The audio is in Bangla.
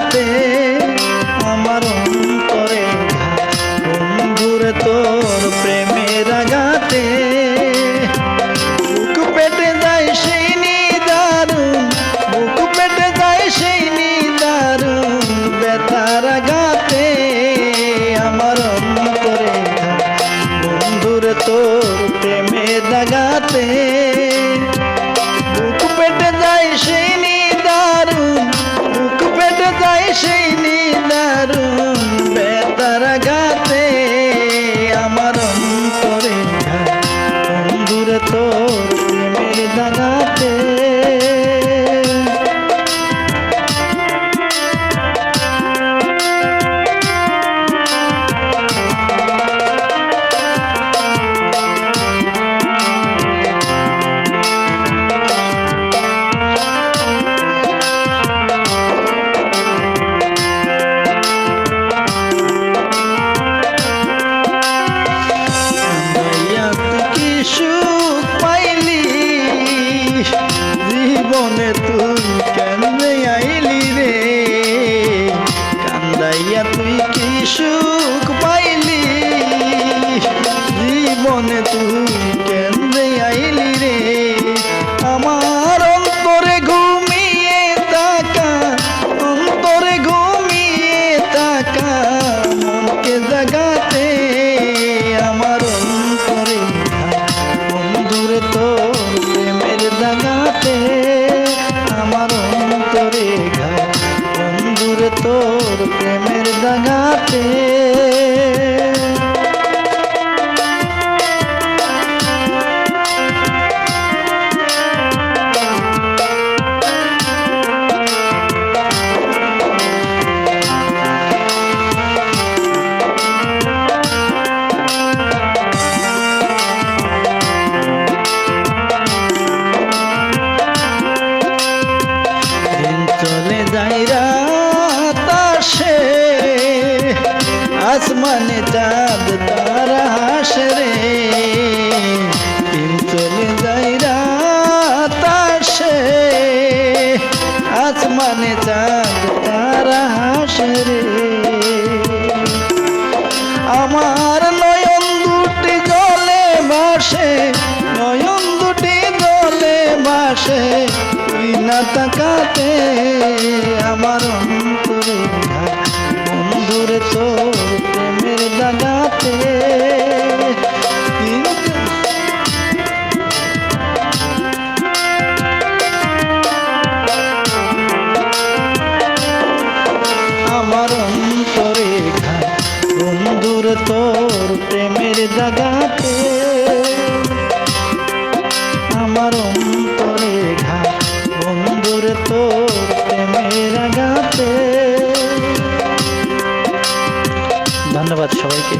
करते বন্ধুরে কান্দাইয়া তুই কি তোর প্রেমের দাগাতে। ভাসে আমার নয়ন দুটি জলে বাসে নয়ন দুটি জলে বাসে তুই না তাকাতে আমার অন্তরে। আমার অন্তরে বন্ধুর তোর প্রেমের জাগাতে। আমার অন্তরে ঘা বন্ধুর তোর প্রেমের আগাতে ধন্যবাদ সবাইকে।